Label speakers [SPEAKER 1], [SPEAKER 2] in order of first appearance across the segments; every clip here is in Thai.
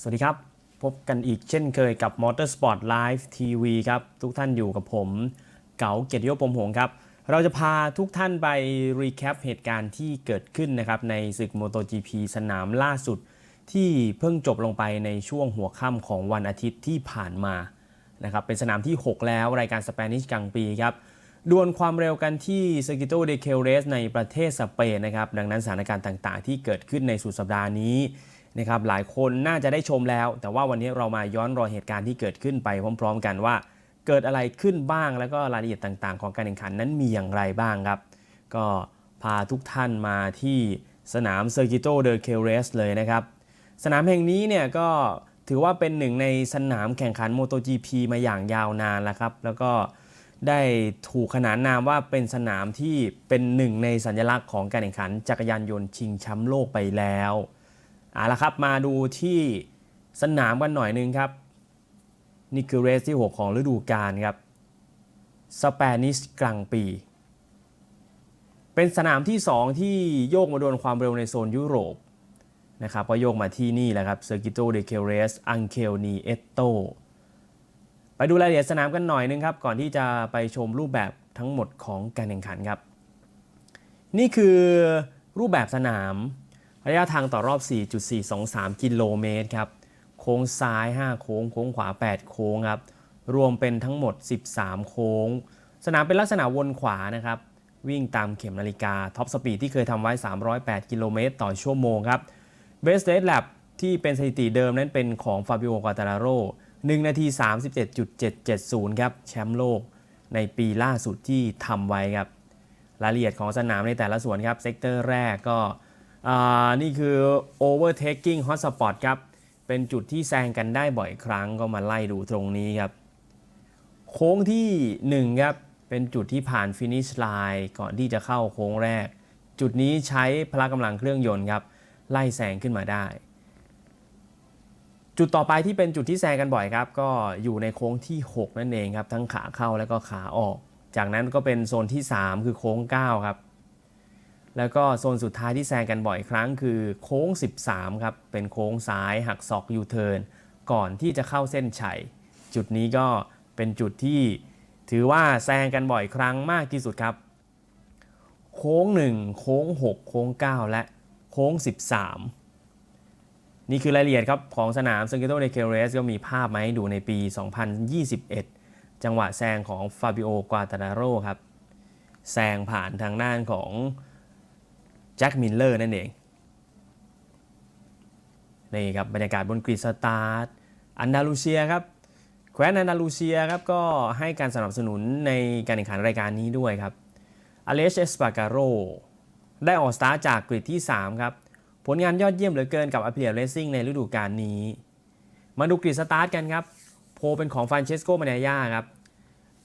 [SPEAKER 1] สวัสดีครับ พบกันอีกเช่นเคยกับ Motorsport Live TV ครับ ทุกท่านอยู่กับผม เก๋าเกียรติยศปมหงครับ เราจะพาทุกท่านไปรีแคปเหตุการณ์ที่เกิดขึ้นนะครับ ในศึก MotoGP สนามล่าสุด ที่เพิ่งจบลงไปในช่วงหัวค่ำของวันอาทิตย์ที่ผ่านมานะครับเป็นสนามที่ 6 แล้วรายการสเปนิชกลางปีครับดวลความเร็วกันที่ c i r c u i t o de c e r e s ในประเทศสเปนนะครับ ดังนั้นสถานการณ์ต่างๆ ที่เกิดขึ้นในสุดสัปดาห์นี้ นะครับหลายคนน่าจะได้ชมแล้ว แต่ว่าวันนี้เรามาย้อนรอยเหตุการณ์ที่เกิดขึ้นไปพร้อม ๆ กันว่า เกิดอะไรขึ้นบ้างแล้วก็รายละเอียดต่างๆ ของการแข่งขันนั้นมีอย่างไรบ้างครับ ก็พาทุกท่านมาที่สนาม c i r c u i t o de c e r e s เลยนะครับ สนามแห่งนี้เนี่ยก็ถือว่าเป็นหนึ่งในสนามแข่งขัน MotoGP มาอย่างยาวนานแล้วครับ แล้วก็ได้ถูกขนานนามว่าเป็นสนามที่เป็นหนึ่งในสัญลักษณ์ของการแข่งขันจักรยานยนต์ชิงแชมป์โลกไปแล้ว เอาละครับมาดูที่สนามกันหน่อยนึงครับ นี่คือเรสที่ 6 ของฤดูกาลครับสเปนิชกลางปี เป็นสนามที่ 2 ที่โยกมาโดนความเร็วในโซนยุโรปนะครับก็โยกมาที่นี่แหละครับ Circuito de Jerez Angel Nieto ไปดูรายละเอียดสนามกันหน่อยนึงครับ ก่อนที่จะไปชมรูปแบบทั้งหมดของการแข่งขันครับ นี่คือรูปแบบสนาม ระยะทางต่อรอบ 4.423 กิโลเมตรครับ โค้งซ้าย 5 โค้ง โค้งขวา 8 โค้งครับ รวมเป็นทั้งหมด 13 โค้ง สนามเป็นลักษณะวนขวานะครับ วิ่งตามเข็มนาฬิกา ท็อปสปีดที่เคยทำไว้ 308 กิโลเมตรต่อชั่วโมงครับ เบสเ a สแลบที่เป็นสถิติเดิมนั้นเป็นของฟาบิโอ กวาตาราโร1นาที 37.770 ครับ แชมป์โลกในปีล่าสุดที่ทำไว้ครับ รายละเอียดของสนามในแต่ละส่วนครับ เซกเตอร์แรกก็ นี่คือ overtaking hotspot ครับ เป็นจุดที่แซงกันได้บ่อยครั้งก็มาไล่ดูตรงนี้ครับ โค้งที่ 1 ครับ เป็นจุดที่ผ่านฟินิชไลน์ก่อนที่จะเข้าโค้งแรก จุดนี้ใช้พละกำลังเครื่องยนต์ครับ ไล่แซงขึ้นมาได้ จุดต่อไปที่เป็นจุดที่แซงกันบ่อยครับ ก็อยู่ในโค้งที่ 6 นั่นเองครับ ทั้งขาเข้าและก็ขาออก จากนั้นก็เป็นโซนที่ 3 คือโค้ง 9 ครับ แล้วก็โซนสุดท้ายที่แซงกันบ่อยครั้งคือโค้ง 13 ครับ เป็นโค้งซ้ายหักศอกยูเทิร์นก่อนที่จะเข้าเส้นชัย จุดนี้ก็เป็นจุดที่ถือว่าแซงกันบ่อยครั้งมากที่สุดครับ โค้ง 1 โค้ง 6 โค้ง 9 และโค้ง 13 นี่คือรายละเอียดครับของสนาม c i r c u i t o de c e r e s ก็มีภาพมาให้ดูในปี 2021 จังหวะแซงของฟาบิโอกวาตาดาโรครับ แซงผ่านทางด้านของ แจ็คมิลเลอร์นั่นเองนี่ครับบรรยากาศบนกรีดสตาร์ทอันดาลูเซียครับแคว้นอันดาลูเซียครับก็ให้การสนับสนุนในการแข่งขันรายการนี้ด้วยครับอเลชเอสปาการโรได้ออกสตาร์จากกริดที่ 3 ครับ ผลงานยอดเยี่ยมเหลือเกินกับอ p เ l ียเรซิ่งในฤดูกาลนี้ มาดูกริดสตาร์ทกันครับ โพเป็นของฟรานเชสโกมาเนย่าครับ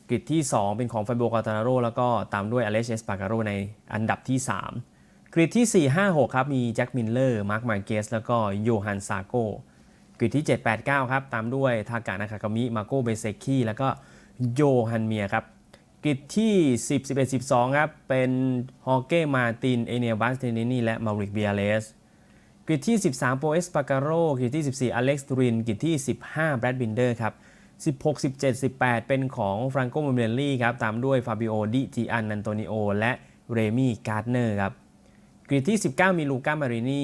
[SPEAKER 1] กริดที่ 2 เป็นของฟาโบกาตานาโรแล้วก็ตามด้วยอเลชเอสปาการโรในอันดับที่ 3 กริดที่ 4 5 6 ครับ มีแจ็คมิลเลอร์ มาร์คมาร์เกส แล้วก็โยฮันซาโกกริดที่ 7 8 9 ครับ ตามด้วยทากานาคากามิ มาโกเบเซคิแล้วก็โยฮันเมียครับกริดที่ 10 11 12 ครับ เป็นฮอเก้มาติน เอเนียบัสเทนินีและมาริกเบียเลสกริดที่ 13 โปเอสปาการโรกริดที่ 14 อเล็กซ์ตูรินกริดที่ 15 แบรดบินเดอร์ครับ16 17 18 เป็นของฟรานโกโมเมลลี่ครับ ตามด้วยฟาบิโอดิจิอันอันโตนิโอและเรมี่การ์ดเนอร์ครับ กริดที่ 19 มีลูก้ามารินี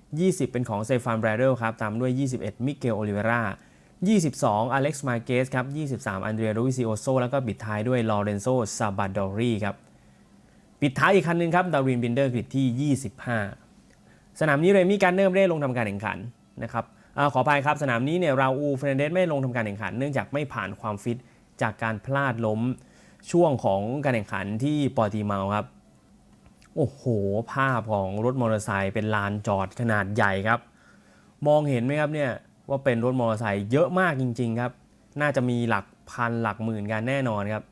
[SPEAKER 1] 20 เป็นของเซฟานแบรเดลครับ ตามด้วย 21 มิเกลโอลิเวรา22 อเล็กซ์มาเกสครับ 23 อันเดรียโรวิซิโอโซ แล้วก็ปิดท้ายด้วยลอเรนโซซาบาดอรีครับ ปิดท้ายอีกคันหนึ่งครับ ดารินบินเดอร์กริดที่ 25 สนามนี้เรมี่การเนอร์ไม่ได้ลงทำการแข่งขันนะครับอขออภัยครับ สนามนี้เนี่ยราอูเฟรนเดสไม่ลงทำการแข่งขัน เนื่องจากไม่ผ่านความฟิตจากการพลาดล้มช่วงของการแข่งขันที่ปอร์ติเมาครับ โอ้โห ภาพของรถมอเตอร์ไซค์เป็นลานจอดขนาดใหญ่ครับ มองเห็นไหมครับเนี่ยว่าเป็นรถมอเตอร์ไซค์เยอะมากจริง ๆ ครับ น่าจะมีหลักพันหลักหมื่นกันแน่นอนครับ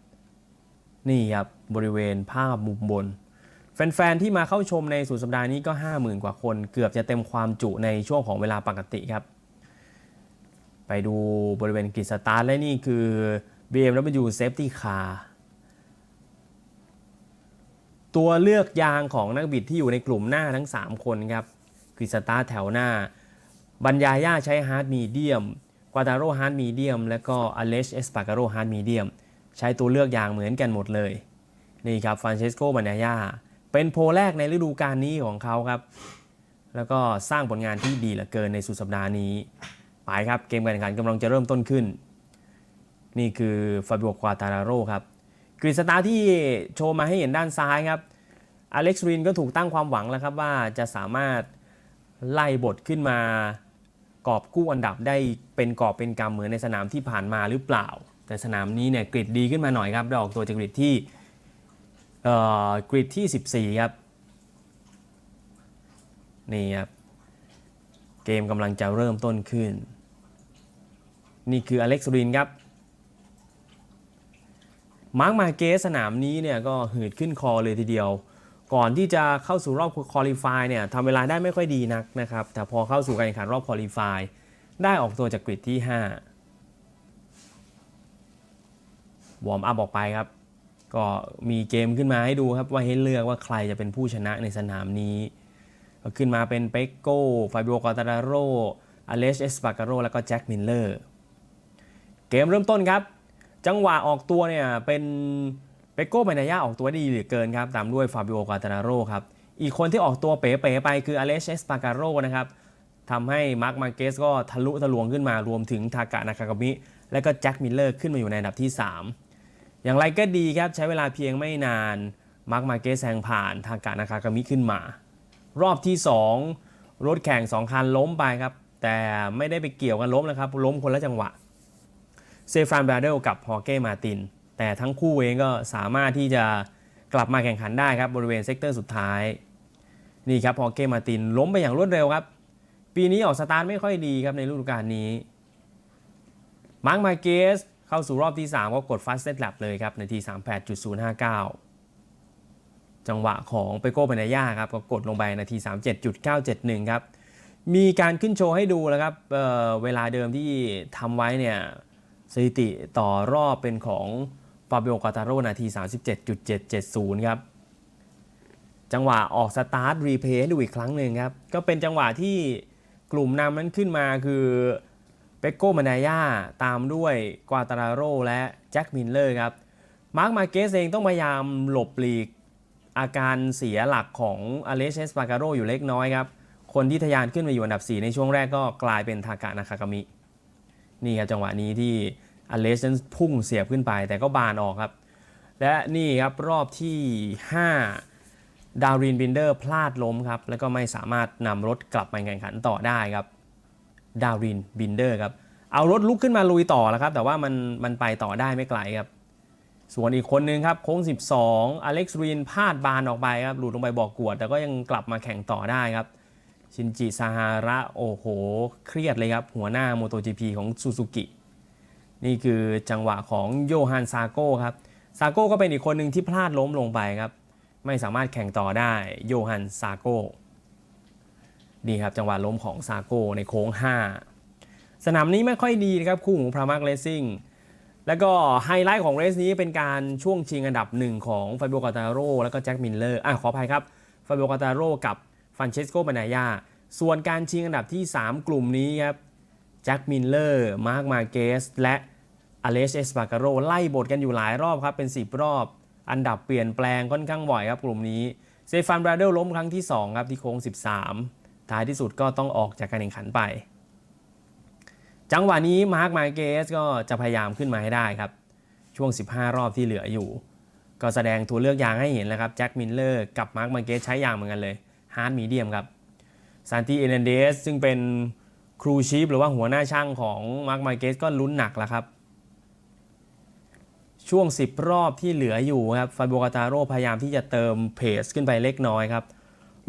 [SPEAKER 1] นี่ครับบริเวณภาพมุมบน แฟน ๆ ที่มาเข้าชมในสุดสัปดาห์นี้ก็ 50,000 กว่าคน เกือบจะเต็มความจุในช่วงของเวลาปกติครับ ไปดูบริเวณกริดสตาร์ทและนี่คือ BMW Safety Car ตัวเลือกยางของนักบิดที่อยู่ในกลุ่มหน้าทั้ง 3 คนครับกริสตาแถวหน้าบัญญาย่าใช้ฮาร์ดมีเดียมกวาตาโรฮาร์ดมีเดียมและก็อเลชเอสปาการโรฮาร์ดมีเดียมใช้ตัวเลือกยางเหมือนกันหมดเลย นี่ครับฟรานเชสโกบัญญาย่าเป็นโพลแรกในฤดูกาลนี้ของเขาครับ แล้วก็สร้างผลงานที่ดีเหลือเกินในสุดสัปดาห์นี้ไปครับเกมการแข่งขันกำลังจะเริ่มต้นขึ้น นี่คือฟาบิโอควาตาราโรครับ กริสตาร์ที่โชว์มาให้เห็นด้านซ้ายครับอเล็กซ์รินก็ถูกตั้งความหวังแล้วครับว่าจะสามารถไล่บทขึ้นมากอบกู้อันดับได้เป็นกอบเป็นกำเหมือนในสนามที่ผ่านมาหรือเปล่า แต่สนามนี้เนี่ยกริดดีขึ้นมาหน่อยครับดออกตัวจากกริดที่เอ่อกริดที่ 14 ครับนี่ครับเกมกำลังจะเริ่มต้นขึ้น นี่คืออเล็กซ์รินครับ มาร์กมาเกสสนามนี้เนี่ยก็หืดขึ้นคอเลยทีเดียว ก่อนที่จะเข้าสู่รอบคอลี่ฟายเนี่ยทำเวลาได้ไม่ค่อยดีนักนะครับ แต่พอเข้าสู่การแข่งขันรอบคอลี่ฟายได้ออกตัวจากกริดที่ 5 วอร์มอัพออกไปครับ ก็มีเกมขึ้นมาให้ดูครับว่าให้เลือกว่าใครจะเป็นผู้ชนะในสนามนี้ ก็ขึ้นมาเป็นเปกโก้ฟาบิโอกาตาราโรอเลชเอสปาการโรแล้วก็แจ็คมิลเลอร์ เกมเริ่มต้นครับ จังหวะออกตัวเนี่ยเป็นเปโก้เบนายาออกตัวดีเหลือเกินครับตามด้วยฟาบิโอกาตาราโรครับอีกคนที่ออกตัวเป๋ๆไปคืออเลชเอสปาการโรนะครับทำให้มาร์คมาเกสก็ทะลุทะลวงขึ้นมารวมถึงทากะนาคากามิและก็แจ็คมิลเลอร์ขึ้นมาอยู่ในอันดับที่ 3 อย่างไรก็ดีครับ ใช้เวลาเพียงไม่นานมาร์คมาเกสแซงผ่านทากะนาคากามิขึ้นมา รอบที่ 2 รถแข่ง 2 คันล้มไปครับ แต่ไม่ได้ไปเกี่ยวกันล้มนะครับ ล้มคนละจังหวะ เซฟรานบราเดลกับฮอร์เก้มาติน แต่ทั้งคู่เองก็สามารถที่จะกลับมาแข่งขันได้ครับบริเวณเซกเตอร์สุดท้าย นี่ครับฮอร์เก้มาตินล้มไปอย่างรวดเร็วครับ ปีนี้ออกสตาร์ทไม่ค่อยดีครับในฤดูกาลนี้มาร์คมาเกสเข้าสู่รอบที่ 3 ก็กด fastest lap เลยครับในที 38.059 จังหวะของเปโก้เปนายาครับก็กดลงไปนาที 37.971 ครับ มีการขึ้นโชว์ให้ดูแล้วครับเเวลาเดิมที่ทำไว้เนี่ย สถิติต่อรอบเป็นของฟาเบโอกาตาโรนาที 37.770 ครับ จังหวะออกสตาร์ทรีเพย์ให้ดูอีกครั้งหนึ่งครับ ก็เป็นจังหวะที่กลุ่มนำนั้นขึ้นมาคือเปโก้มานายาตามด้วยกวาตาราโรและแจ็คมินเลอร์ครับ มาร์คมาเกสเองต้องพยายามหลบหลีกอาการเสียหลักของอเลเชสปาการโรอยู่เล็กน้อยครับ คนที่ทะยานขึ้นมาอยู่อันดับ 4 ในช่วงแรกก็กลายเป็นทากะนาคากามิ นี่ครับจังหวะนี้ที่ อเลสนั้นพุ่งเสียบขึ้นไปแต่ก็บานออกครับ และนี่ครับรอบที่ 5 ดาวรินบินเดอร์พลาดล้มครับ แล้วก็ไม่สามารถนำรถกลับมาแข่งขันต่อได้ครับ ดาวรินบินเดอร์ครับ เอารถลุกขึ้นมาลุยต่อแล้วครับ แต่ว่ามันมันไปต่อได้ไม่ไกลครับ ส่วนอีกคนนึงครับโค้ง 12 อเล็กซ์รีนพลาดบานออกไปครับ หลุดลงไปบอกกวด แต่ก็ยังกลับมาแข่งต่อได้ครับชินจิซาฮาระ โอ้โห เครียดเลยครับ หัวหน้า MotoGP ของซูซูกิ นี่คือจังหวะของโยฮันซาโก้ครับซาโก้ก็เป็นอีกคนหนึ่งที่พลาดล้มลงไปครับ ไม่สามารถแข่งต่อได้โยฮันซาโก้นี่ครับจังหวะล้มของซาโก้ในโค้ง 5 สนามนี้ไม่ค่อยดีนะครับคู่หูพรามาร์กเลสซิ่งแล้วก็ไฮไลท์ของเรสนี้เป็นการช่วงชิงอันดับหนึ่งของฟาบิโอกาตาโร่แล้วก็แจ็คมิลเลอร์อะขออภัยครับฟาบิโอกาตาโร่กับฟรานเชสโกบานายาส่วนการชิงอันดับที่ 3 กลุ่มนี้ครับแจ็คมิลเลอร์มาร์คมาเกสและ อเลชเอสปาการโรไล่บทกันอยู่หลายรอบครับเป็น 10 รอบ อันดับเปลี่ยนแปลงค่อนข้างบ่อยครับกลุ่มนี้เซฟานบราเดลล้มครั้งที่ 2 ครับที่โค้ง 13 ท้ายที่สุดก็ต้องออกจากการแข่งขันไป จังหวะนี้มาร์คมาเกสก็จะพยายามขึ้นมาให้ได้ครับ ช่วง 15 รอบที่เหลืออยู่ ก็แสดงตัวเลือกยางให้เห็นแล้วครับแจ็คมิลเลอร์กับมาร์คมาเกสใช้ยางเหมือนกันเลยฮาร์ดมีเดียมครับซานติเอเนเดสซึ่งเป็นครูชีฟหรือว่าหัวหน้าช่างของมาร์คมาเกสก็ลุ้นหนักแล้วครับ ช่วง 10 รอบที่เหลืออยู่ครับฟาโอกาตาโรพยายามที่จะเติมเพสขึ้นไปเล็กน้อยครับ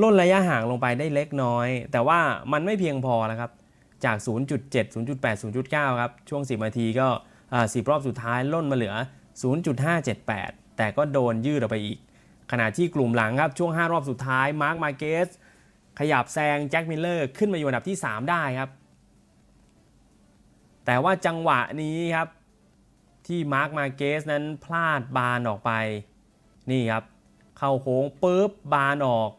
[SPEAKER 1] ลดระยะห่างลงไปได้เล็กน้อย แต่ว่ามันไม่เพียงพอแล้วครับ จาก 0.7 0.8 0.9 ครับ ช่วง 10 นาทีก็สิบรอบสุดท้ายล่นมาเหลือ 0.578 แต่ก็โดนยืดออกไปอีก ขณะที่กลุ่มหลังครับ ช่วง 5 รอบสุดท้ายมาร์คมาเกสขยับแซงแจ็คมิลเลอร์ขึ้นมาอยู่อันดับที่ 3 ได้ครับ แต่ว่าจังหวะนี้ครับ ที่มาร์คมาเกสนั้นพลาดบานออกไป นี่ครับ เข้าโค้งปุ๊บบานออก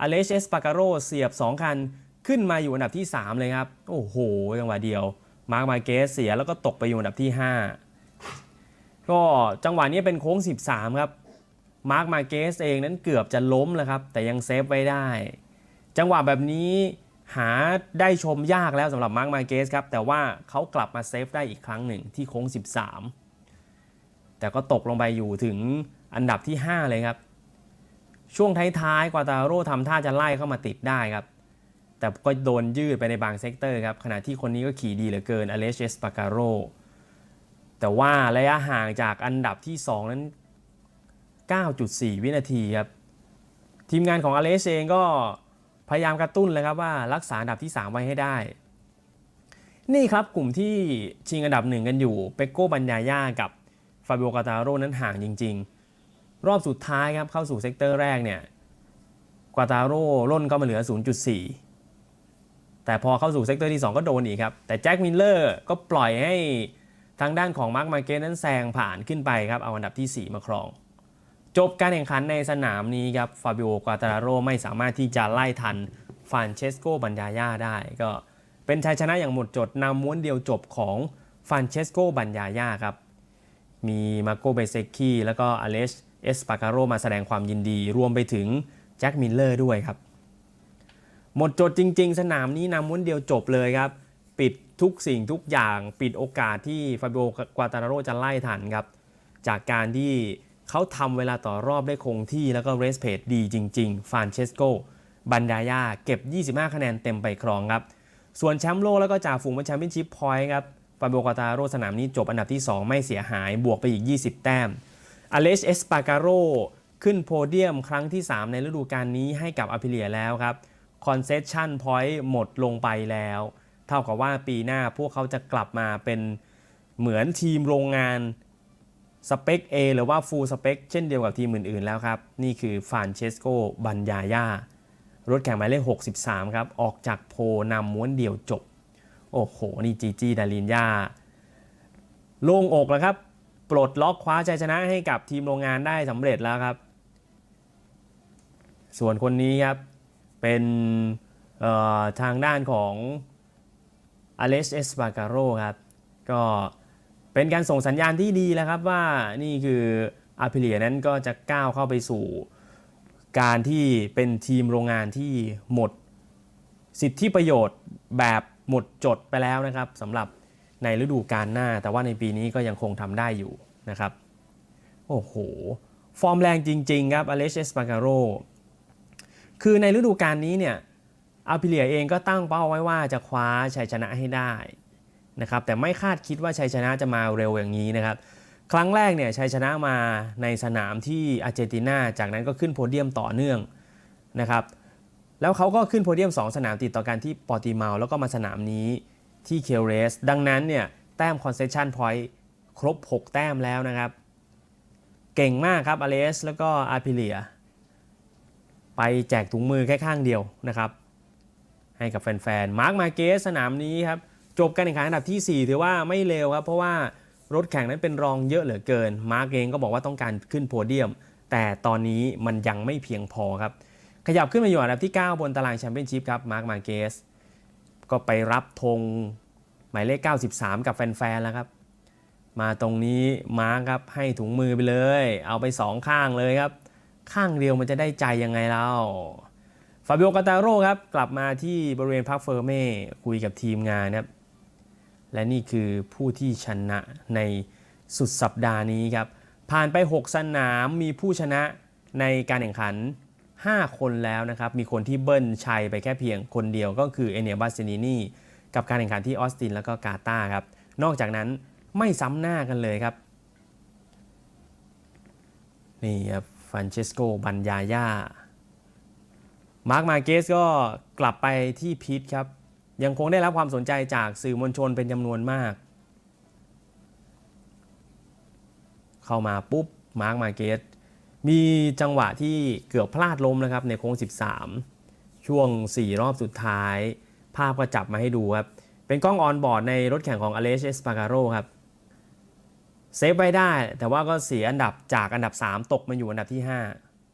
[SPEAKER 1] อเลชเอสปาการโรเสียบ 2 คัน ขึ้นมาอยู่อันดับที่ 3 เลยครับ โอ้โหจังหวะเดียว มาร์กมาเกสเสียแล้วก็ตกไปอยู่อันดับที่ 5 ก็จังหวะนี้เป็นโค้ง 13 ครับ มาร์กมาเกสเองนั้นเกือบจะล้มแล้วครับ แต่ยังเซฟไว้ได้ จังหวะแบบนี้หาได้ชมยากแล้วสำหรับมาร์กมาเกสครับ แต่ว่าเขากลับมาเซฟได้อีกครั้งหนึ่งที่โค้ง 13 แต่ก็ตกลงไปอยู่ถึงอันดับที่ 5 เลยครับ ช่วงท้ายๆกวาตาโร่ทำท่าจะไล่เข้ามาติดได้ครับ แต่ก็โดนยืดไปในบางเซกเตอร์ครับขณะที่คนนี้ก็ขี่ดีเหลือเกินอเลเอสปาการโรแต่ว่าระยะห่างจากอันดับที่ 2 นั้น 9.4 วินาทีครับ ทีมงานของอเลสเองก็พยายามกระตุ้นเลยครับว่ารักษาอันดับที่ 3 ไว้ให้ได้ นี่ครับกลุ่มที่ชิงอันดับหนึ่งกันอยู่เปโก้บัญญาย่ากับ ฟาบิโอกาตาโร่นั้นห่างจริง ๆ รอบสุดท้ายครับเข้าสู่เซกเตอร์แรกเนี่ยกวาตาโร่ล่นเข้ามาเหลือ 0.4 แต่พอเข้าสู่เซกเตอร์ที่ 2 ก็โดนอีกครับ แต่แจ็คมิลเลอร์ก็ปล่อยให้ทางด้านของมาร์คมาเกนนั้นแซงผ่านขึ้นไปครับ เอาอันดับที่ 4 มาครอง จบการแข่งขันในสนามนี้ครับ ฟาบิโอกวาตาโร่ไม่สามารถที่จะไล่ทันฟานเชสโกบัญญาย่าได้ ก็เป็นชัยชนะอย่างหมดจดนำม้วนเดียวจบของฟานเชสโกบัญญาย่าครับ มีมาโกเบเซคีแล้วก็อเลสเอสปาการโรมาแสดงความยินดี รวมไปถึงแจ็คมิลเลอร์ด้วยครับ หมดจดจริง ๆ สนามนี้นำม้วนเดียวจบเลยครับ ปิดทุกสิ่งทุกอย่างปิดโอกาสที่ฟาบิโอกวาตาโรจะไล่ทันครับ จากการที่เขาทำเวลาต่อรอบได้คงที่แล้วก็เรสเพจดีจริง ๆ ฟานเชสโกบันดายาเก็บ 25 คะแนนเต็มไปครองครับ ส่วนแชมป์โลกแล้วก็จ่าฝูงเป็นแชมเปี้ยนชิพพอยต์ครับ ฟาโอกาตาโรสนามนี้จบอันดับที่ 2 ไม่เสียหายบวกไปอีก 20 แต้มอเลสเอสปาการโรขึ้นโพเดียมครั้งที่ 3 ในฤดูกาลนี้ให้กับอ p ิเลียแล้วครับคอนเซสชั่นพอยต์หมดลงไปแล้ว เท่ากับว่าปีหน้าพวกเขาจะกลับมาเป็นเหมือนทีมโรงงานสเปค A หรือว่า Full Spec เช่นเดียวกับทีมอื่น ๆ แล้วครับ นี่คือฟานเชสโกบันยาย่ารถแข่งหมายเลข 63 ครับ ออกจากโพนำม้วนเดียวจบ โอ้โห นี่จีจีดาลินยาโล่งอกแล้วครับ ปลดล็อกคว้าชัยชนะให้กับทีมโรงงานได้สำเร็จแล้วครับ ส่วนคนนี้ครับ เป็นทางด้านของอเลสเอสปาการโรครับ ก็เป็นการส่งสัญญาณที่ดีแล้วครับว่านี่คืออาพิเลียนั้นก็จะก้าวเข้าไปสู่การที่เป็นทีมโรงงานที่หมดสิทธิประโยชน์แบบ หมดจดไปแล้วนะครับสำหรับในฤดูกาลหน้า แต่ว่าในปีนี้ก็ยังคงทำได้อยู่นะครับ โอ้โห ฟอร์มแรงจริง ๆ ครับอเลเอสปาการโรคือในฤดูกาลนี้เนี่ยอาพิเลียเองก็ตั้งเป้าไว้ว่าจะคว้าชัยชนะให้ได้นะครับแต่ไม่คาดคิดว่าชัยชนะจะมาเร็วอย่างนี้นะครับ ครั้งแรกเนี่ยชัยชนะมาในสนามที่อาร์เจนตินาจากนั้นก็ขึ้นโพเดียมต่อเนื่องนะครับ แล้วเขาก็ขึ้นโพเดียม 2 สนามติดต่อกันที่ปอร์ติเมาแล้วก็มาสนามนี้ที่เคเรส ดังนั้นเนี่ยแต้มคอนเซชันพอยต์ครบ 6 แต้มแล้วนะครับ เก่งมากครับอเลสแล้วก็อาพิเลีย ไปแจกถุงมือแค่ข้างเดียวนะครับ ให้กับแฟนๆ มาร์คมาเกสสนามนี้ครับ จบการแข่งขันอันดับที่ 4 ถือว่าไม่เลวครับ เพราะว่ารถแข่งนั้นเป็นรองเยอะเหลือเกิน มาร์กเองก็บอกว่าต้องการขึ้นโพเดียม แต่ตอนนี้มันยังไม่เพียงพอครับ ขยับขึ้นมาอยู่อันดับที่ 9 บนตารางแชมเปี้ยนชิพครับมาร์กมาเกสก็ไปรับธงหมายเลข 93 กับแฟนๆแล้วครับ มาตรงนี้มาร์กครับให้ถุงมือไปเลย เอาไป 2 ข้างเลยครับ ข้างเดียวมันจะได้ใจยังไงเล่าฟาบิโอกาตาโร่ครับกลับมาที่บริเวณพักเฟอร์เม่คุยกับทีมงานครับ และนี่คือผู้ที่ชนะในสุดสัปดาห์นี้ครับ ผ่านไป 6 สนามมีผู้ชนะในการแข่งขัน 5 คนแล้วนะครับ มีคนที่เบิ้ลชัยไปแค่เพียงคนเดียวก็คือเอเนียบาซินินีกับการแข่งขันที่ออสตินแล้วก็กาตาครับ นอกจากนั้นไม่ซ้ำหน้ากันเลยครับ นี่ครับฟรานเชสโกบันยาย่ามาร์คมาเกสก็กลับไปที่พีทครับ ยังคงได้รับความสนใจจากสื่อมวลชนเป็นจำนวนมาก เข้ามาปุ๊บมาร์คมาเกส มีจังหวะที่เกือบพลาดล้มนะครับในโค้ง 13 ช่วง 4 รอบสุดท้าย ภาพก็จับมาให้ดูครับ เป็นกล้องออนบอร์ดในรถแข่งของอเลสเอสปาการโรครับเซฟไว้ได้ แต่ว่าก็เสียอันดับจากอันดับ 3 ตกมาอยู่อันดับที่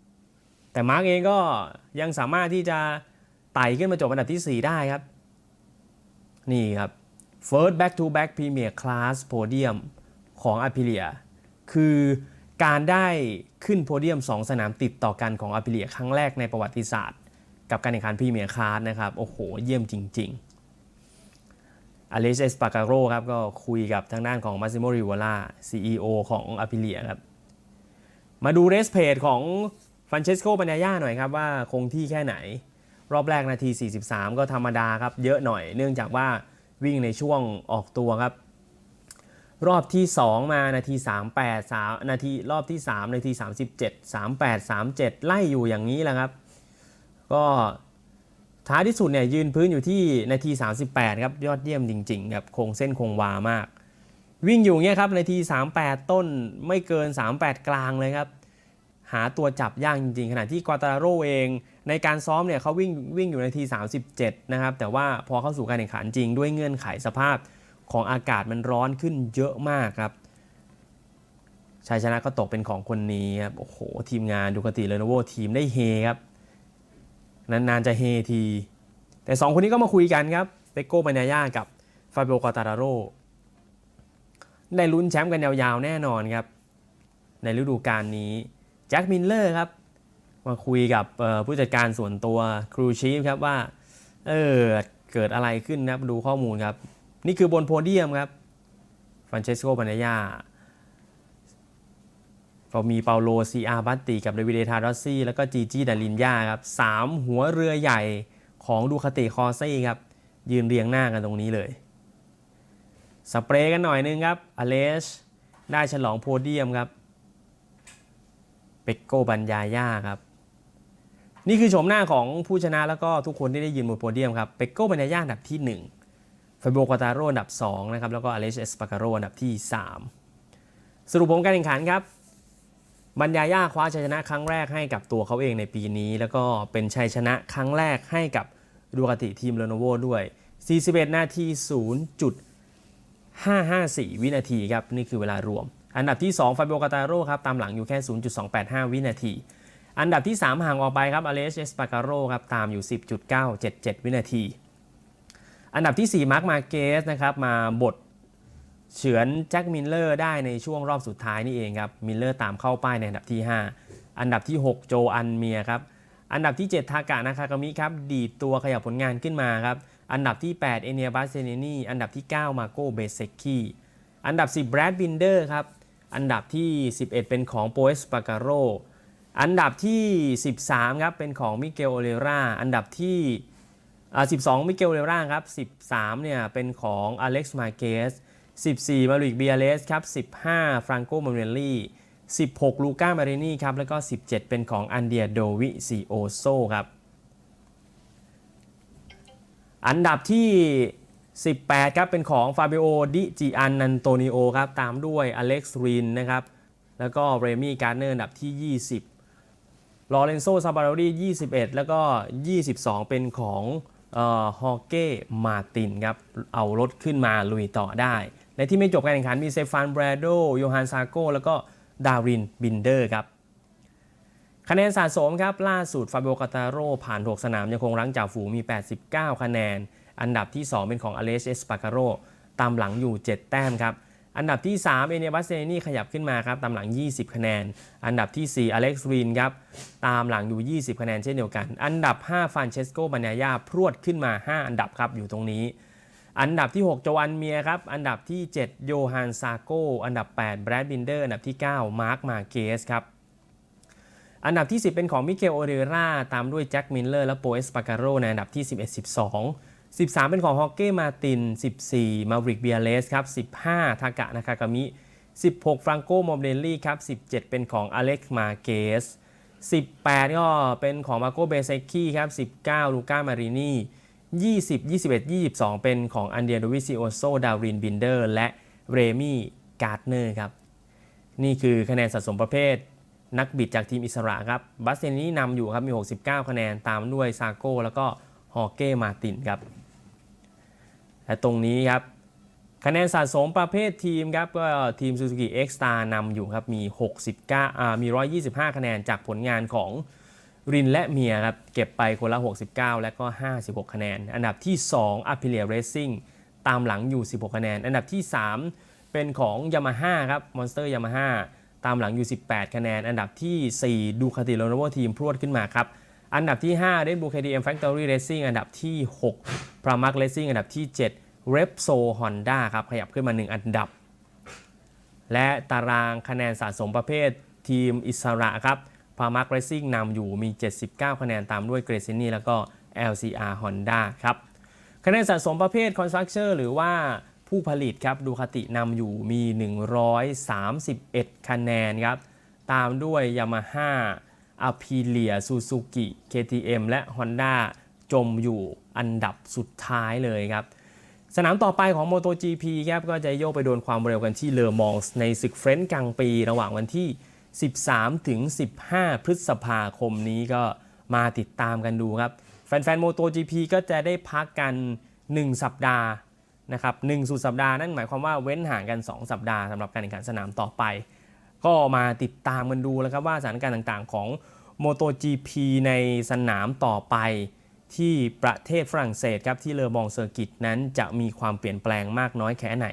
[SPEAKER 1] 5 แต่มาร์กเองก็ยังสามารถที่จะไต่ขึ้นมาจบอันดับที่ 4 ได้ครับ นี่ครับ first back to back Premier Class Podium ของ Aprilia คือ การได้ขึ้นโพเดียม 2 สนามติดต่อกันของ Aprilia ครั้งแรกในประวัติศาสตร์ กับการแข่งขันพรีเมียร์คลาสนะครับ โอ้โห เยี่ยมจริง ๆอเลสเอสปาการโรครับก็คุยกับทางด้านของมาซิโมริว o ล่า CEO ของ Aprilia ครับ มาดูเรสเพจของฟันเชสโกปัญญาหน่อยครับว่าคงที่แค่ไหน รอบแรกนาที 43 ก็ธรรมดาครับ เยอะหน่อยเนื่องจากว่าวิ่งในช่วงออกตัวครับ รอบที่ 2 มานาที 38 3นาทีรอบที่ 3 นาที 37 38 37 ไล่อยู่อย่างนี้แหละครับ ก็ท้ายที่สุดเนี่ยยืนพื้นอยู่ที่นาที 38 ครับยอดเยี่ยมจริงๆครับคงเส้นคงวามาก วิ่งอยู่เงี้ยครับนาที 38 ต้นไม่เกิน 38 กลางเลยครับ หาตัวจับยากจริงๆ ขณะที่กวาตาโรเองในการซ้อมเนี่ยเขาวิ่งวิ่งอยู่ในที 37 นะครับแต่ว่าพอเข้าสู่การแข่งขันจริงด้วยเงื่อนไขสภาพ ของอากาศมันร้อนขึ้นเยอะมากครับชัยชนะก็ตกเป็นของคนนี้ครับโอ้โหทีมงานดูคติเลโนโวทีมได้เฮครับนานๆจะเฮที แต่ 2 คนนี้ก็มาคุยกันครับเปโก้ปานาย่ากับฟาเบโอกาตาโรได้ลุ้นแชมป์กันยาวๆแน่นอนครับ ในฤดูกาลนี้แจ็คมิลเลอร์ครับ มาคุยกับผู้จัดการส่วนตัวครูชีฟครับว่า เออ เกิดอะไรขึ้นนะครับดูข้อมูลครับ นี่คือบนโพเดียมครับฟรานเชสโกปานายาก็มีเปาโลซีอาบัตติกับเดวิดเดทารอสซี่ แล้วก็จีจีดาลินยาครับสามหัวเรือใหญ่ของดูคาติคอซี่ครับ ยืนเรียงหน้ากันตรงนี้เลย สเปรย์กันหน่อยนึงครับอเลชได้ฉลองโพเดียมครับเปกโกบัญญาย่าครับ นี่คือโฉมหน้าของผู้ชนะแล้วก็ทุกคนที่ได้ยืนบนโพเดียมครับเปกโกบัญญาย่าอันดับที่ 1 ฟโบกาตาโรอันดับ2นะครับแล้วก็อเลชเอสปาการโรอันดับที่ 3 สรุปผลการแข่งขันครับบัญญาย่าคว้าชัยชนะครั้งแรกให้กับตัวเขาเองในปีนี้ แล้วก็เป็นชัยชนะครั้งแรกให้กับดูคาติทีมเลโนโวด้วย 41 นาที 0.554 วินาทีครับ นี่คือเวลารวม อันดับที่ 2 ฟาโบกาตาโรครับ ตามหลังอยู่แค่ 0.285 วินาที อันดับที่ 3 ห่างออกไปครับอเลสเอสปาการโรครับ ตามอยู่ 10.977 วินาที อันดับที่ 4 มาร์คมาเกสนะครับมาบดเฉือนแจ็คมิลเลอร์ได้ในช่วงรอบสุดท้ายนี่เองครับมิลเลอร์ตามเข้าป้ายในอันดับที่ 5 อันดับที่ 6 โจอันเมียครับอันดับที่ 7 ทากะนาคากามิครับดีดตัวขยับผลงานขึ้นมาครับอันดับที่ 8 เอเนียบาเซเนนีอันดับที่ 9 มาโกเบเซกีอันดับ 10 แบรดบินเดอร์ครับอันดับที่ 11 เป็นของโปเอสปาการโรอันดับที่ 13 ครับ เป็นของมิเกลโอเลรา อันดับที่ อ่า12มิเกลโอเลราครับ13เนี่ยเป็นของอเล็กซ์มาเกส14มาริกเบียเลสครับ15ฟรานโกมาเรลลี่16ลูก้ามารินี่ครับแล้วก็17เป็นของอันเดียโดวิซิโอโซครับอันดับที่ 18 ครับ เป็นของฟาบิโอดิจิอันนันโตนิโอครับ ตามด้วยอเล็กซ์รินนะครับ แล้วก็เรมี่การ์เนอร์อันดับที่ 20ลอเรนโซซาบาโรดี21 แล้วก็ 22 เป็นของ ฮอเก้มาตินครับเอารถขึ้นมาลุยต่อได้และที่ไม่จบการแข่งขันมีเซฟานแบรโดโยฮันซาโกแล้วก็ดารินบินเดอร์ครับคะแนนสะสมครับล่าสุดฟาเบโอกาตาโรผ่าน 6 สนามยังคงรั้งจ่าฝูงมี 89 คะแนน อันดับที่ 2 เป็นของอเลสเอสปาการโรตามหลังอยู่ 7 แต้มครับ อันดับที่ 3 เอเนียบัสเซนี่ขยับขึ้นมาครับตามหลัง 20 คะแนน อันดับที่ 4 อเล็กซ์รีนครับตามหลังอยู่ 20 คะแนนเช่นเดียวกัน อันดับ 5 ฟานเชสโกบานายาพรวดขึ้นมา 5 อันดับครับอยู่ตรงนี้ อันดับที่ 6 โจอันเมียครับ อันดับที่ 7 โยฮันซาโก อันดับ 8 แบรดบินเดอร์ อันดับที่ 9 มาร์ค มาเกสครับอันดับที่ 10 เป็นของมิเกลโอเรราตามด้วยแจ็คมิลเลอร์และโปเอสปาการโรในอันดับที่ 11 12 13 เป็นของฮอกเก้มาติน 14 มาริกเบียเลสครับ 15 ทากะนากากามิ 16 ฟรังโกโมเดลลี่ครับ 17 เป็นของอเล็กมาเกส 18 ก็เป็นของมาโกเบเซคีครับ 19 ลูก้ามารินี20 21 22 เป็นของอันเดียโดวิซิโอโซ ดารินบินเดอร์ และเรมี่การ์ดเนอร์ครับ นี่คือคะแนนสะสมประเภท นักบิดจากทีมอิสระครับบัสเซนี่นำอยู่ครับมี 69 คะแนนตามด้วยซาโก้แล้วก็ฮอเก้มาตินครับ และตรงนี้ครับคะแนนสะสมประเภททีมครับก็ทีม Suzuki X Star นำอยู่ครับ มี 69อ่ามี 125 คะแนนจากผลงานของรินและเมียครับ เก็บไปคนละ 69 และก็ 56 คะแนน อันดับที่ 2 a p i l i a Racing ตามหลังอยู่ 16 คะแนน อันดับที่ 3 เป็นของ Yamaha ครับ Monster Yamaha ตามหลังอยู่ 18 คะแนน อันดับทีสี่4 Ducati Lenovo Team พรวดขึ้นมาครับ อันดับที่5 Red Bull KTM Factory Racing อันดับที่ 6 Pramac Racing อันดับที่ 7 Repsol Honda ครับขยับขึ้นมา 1 อันดับ และตารางคะแนนสะสมประเภททีมอิสระครับพามาร์คเรซิ่งนำอยู่มี 79 คะแนนตามด้วยเกรซินี่แล้วก็ LCR Honda ครับคะแนนสะสมประเภท Constructor หรือว่าผู้ผลิตครับดูคตินำอยู่มี 131 คะแนนครับตามด้วย Yamaha a p i l i a Suzuki KTM และ Honda จมอยู่อันดับสุดท้ายเลยครับ สนามต่อไปของ MotoGP ครับก็จะโยกไปโดนความเร็วกันที่เลอมองส์ในศึกเฟรนซ์กลางปีระหว่างวันที่ 13 ถึง 15 พฤษภาคมนี้ก็มาติดตามกันดูครับ แฟนๆ MotoGP ก็จะได้พักกัน 1 สัปดาห์นะครับหนึ่งสุดสัปดาห์นั่นหมายความว่าเว้นห่างกัน 2 สัปดาห์สำหรับการแข่งขันสนามต่อไป ก็มาติดตามกันดูแล้วครับว่าสถานการณ์ต่างๆ ของ MotoGP ในสนามต่อไป ที่ประเทศฝรั่งเศสครับที่เลอมองเซอร์กิตนั้นจะมีความเปลี่ยนแปลงมากน้อยแค่ไหน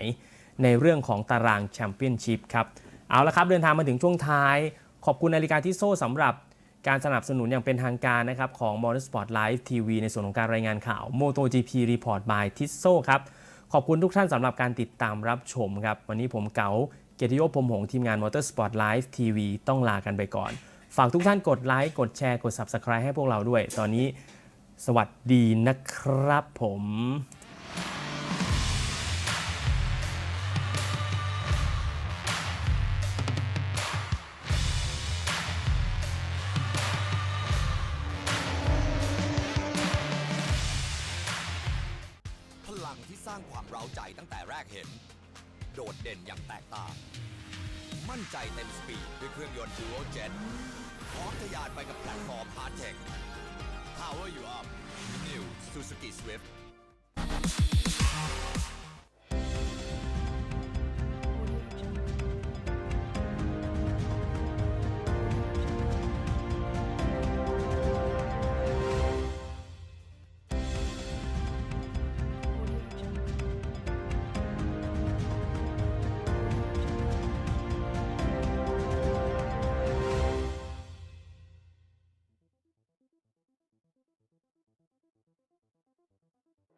[SPEAKER 1] ในเรื่องของตารางแชมเปี้ยนชิพครับ เอาละครับเดินทางมาถึงช่วงท้าย ขอบคุณนาฬิกาที่โซ่สำหรับการสนับสนุนอย่างเป็นทางการนะครับของ Motorsport Live TV ในส่วนของการรายงานข่าว MotoGP Report by ทิโซ่ครับขอบคุณทุกท่านสำหรับการติดตามรับชมครับ วันนี้ผมเก๋าเกียรติโยพมหงษ์ทีมงาน Motorsport Live TV ต้องลากันไปก่อน ฝากทุกท่านกดไลค์กดแชร์กด Subscribe ให้พวกเราด้วย ตอนนี้ สวัสดีนะครับผม
[SPEAKER 2] พลังที่สร้างความเร้าใจตั้งแต่แรกเห็น โดดเด่นอย่างแตกต่าง มั่นใจเต็มสปีดด้วยเครื่องยนต์ Dual Jet พร้อมทะยานไปกับแพลตฟอร์ม Hard Tech Power You Up. New Suzuki Swift